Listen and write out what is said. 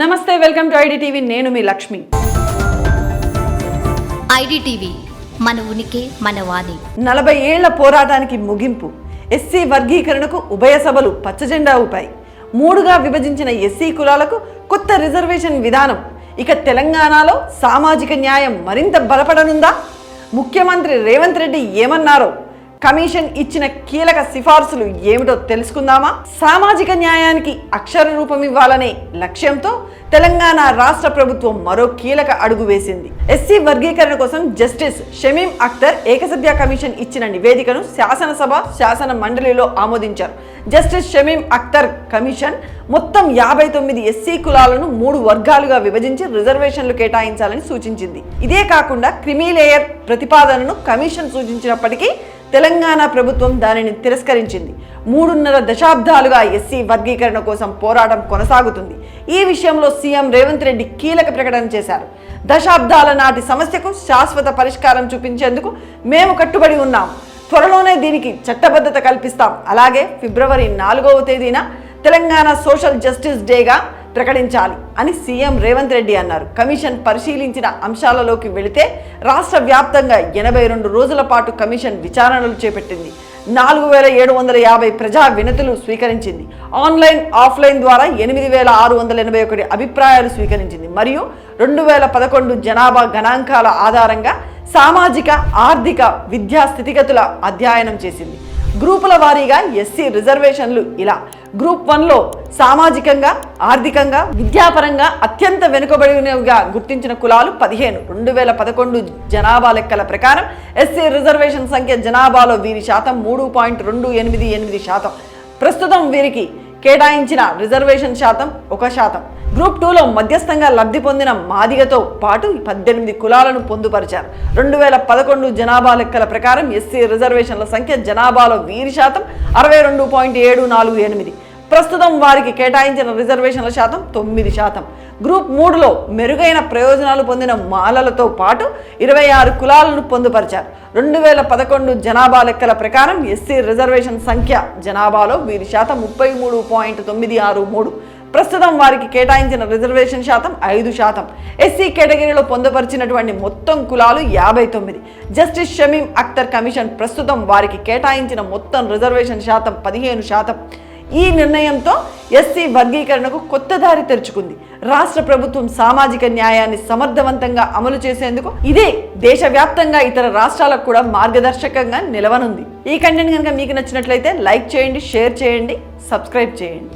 నమస్తే welcome to ID TV నేను మీ Lakshmi. IDTV మన ఉనికి మన వాణి. నలభై ఏళ్ళ పోరాటానికి ముగింపు. ఎస్సీ వర్గీకరణకు ఉభయ సభలు పచ్చజెండా ఊపాయి. మూడుగా విభజించిన ఎస్సీ కులాలకు కొత్త రిజర్వేషన్ విధానం. ఇక తెలంగాణలో సామాజిక న్యాయం మరింత బలపడనుందా? ముఖ్యమంత్రి రేవంత్ రెడ్డి ఏమన్నారో? కమిషన్ ఇచ్చిన కీలక సిఫార్సులు ఏమిటో తెలుసుకుందామా? సామాజిక న్యాయానికి అక్షర రూపం ఇవ్వాలనే లక్ష్యంతో తెలంగాణ రాష్ట్ర ప్రభుత్వం మరో కీలక అడుగు వేసింది. ఎస్సీ వర్గీకరణ కోసం జస్టిస్ షమీం అఖ్తర్ ఏకసభ్య కమిషన్ ఇచ్చిన నివేదికను శాసనసభ శాసన మండలిలో ఆమోదించారు. జస్టిస్ షమీం అఖ్తర్ కమిషన్ మొత్తం యాభై తొమ్మిది ఎస్సీ కులాలను మూడు వర్గాలుగా విభజించి రిజర్వేషన్లు కేటాయించాలని సూచించింది. ఇదే కాకుండా క్రిమీలేయర్ ప్రతిపాదనను కమిషన్ సూచించినప్పటికీ తెలంగాణ ప్రభుత్వం దానిని తిరస్కరించింది. మూడున్నర దశాబ్దాలుగా ఎస్సీ వర్గీకరణ కోసం పోరాటం కొనసాగుతుంది. ఈ విషయంలో సీఎం రేవంత్ రెడ్డి కీలక ప్రకటన చేశారు. దశాబ్దాల నాటి సమస్యకు శాశ్వత పరిష్కారం చూపించేందుకు మేము కట్టుబడి ఉన్నాం. త్వరలోనే దీనికి చట్టబద్ధత కల్పిస్తాం. అలాగే ఫిబ్రవరి నాలుగవ తేదీన తెలంగాణ సోషల్ జస్టిస్ డేగా ప్రకటించాలి అని సీఎం రేవంత్ రెడ్డి అన్నారు. కమిషన్ పరిశీలించిన అంశాలలోకి వెళితే రాష్ట్ర వ్యాప్తంగా ఎనభై రెండు రోజుల పాటు కమిషన్ విచారణలు చేపట్టింది. నాలుగు వేల ఏడు వందల యాభై ప్రజా వినతులు స్వీకరించింది. ఆన్లైన్ ఆఫ్లైన్ ద్వారా ఎనిమిది వేల ఆరు వందల ఎనభై ఒకటి అభిప్రాయాలు స్వీకరించింది. మరియు రెండు వేల పదకొండు జనాభా గణాంకాల ఆధారంగా సామాజిక ఆర్థిక విద్యా స్థితిగతుల అధ్యయనం చేసింది. గ్రూపుల వారీగా ఎస్సీ రిజర్వేషన్లు ఇలా గ్రూప్ వన్లో సామాజికంగా ఆర్థికంగా విద్యాపరంగా అత్యంత వెనుకబడినవిగా గుర్తించిన కులాలు పదిహేను. రెండు వేల పదకొండు జనాభా లెక్కల ప్రకారం ఎస్సీ రిజర్వేషన్ సంఖ్య జనాభాలో వీరి శాతం మూడు పాయింట్ రెండు ఎనిమిది ఎనిమిది శాతం. ప్రస్తుతం వీరికి కేటాయించిన రిజర్వేషన్ శాతం ఒక శాతం. గ్రూప్ టూలో మధ్యస్థంగా లబ్ధి పొందిన మాదిగతో పాటు పద్దెనిమిది కులాలను పొందుపరిచారు. రెండు వేల పదకొండు జనాభా లెక్కల ప్రకారం ఎస్సీ రిజర్వేషన్ల సంఖ్య జనాభాలో వీరి శాతం అరవై రెండు పాయింట్ ఏడు నాలుగు ఎనిమిది. ప్రస్తుతం వారికి కేటాయించిన రిజర్వేషన్ల శాతం తొమ్మిది శాతం. గ్రూప్ మూడులో మెరుగైన ప్రయోజనాలు పొందిన మాలలతో పాటు ఇరవై ఆరు కులాలను పొందుపరిచారు. రెండు వేల పదకొండు జనాభా లెక్కల ప్రకారం ఎస్సీ రిజర్వేషన్ సంఖ్య జనాభాలో వీరి శాతం ముప్పై మూడు పాయింట్ తొమ్మిది ఆరు మూడు. ప్రస్తుతం వారికి కేటాయించిన రిజర్వేషన్ శాతం ఐదు శాతం. ఎస్సీ కేటగిరీలో పొందపరిచినటువంటి మొత్తం కులాలు యాభై తొమ్మిది. జస్టిస్ షమీం అఖ్తర్ కమిషన్ ప్రస్తుతం వారికి కేటాయించిన మొత్తం రిజర్వేషన్ శాతం పదిహేను శాతం. ఈ నిర్ణయంతో ఎస్సీ వర్గీకరణకు కొత్త దారి తెరుచుకుంది. రాష్ట్ర ప్రభుత్వం సామాజిక న్యాయాన్ని సమర్థవంతంగా అమలు చేసేందుకు ఇదే దేశవ్యాప్తంగా ఇతర రాష్ట్రాలకు కూడా మార్గదర్శకంగా నిలవనుంది. ఈ కంటెంట్ కనుక మీకు నచ్చినట్లయితే లైక్ చేయండి షేర్ చేయండి సబ్స్క్రైబ్ చేయండి.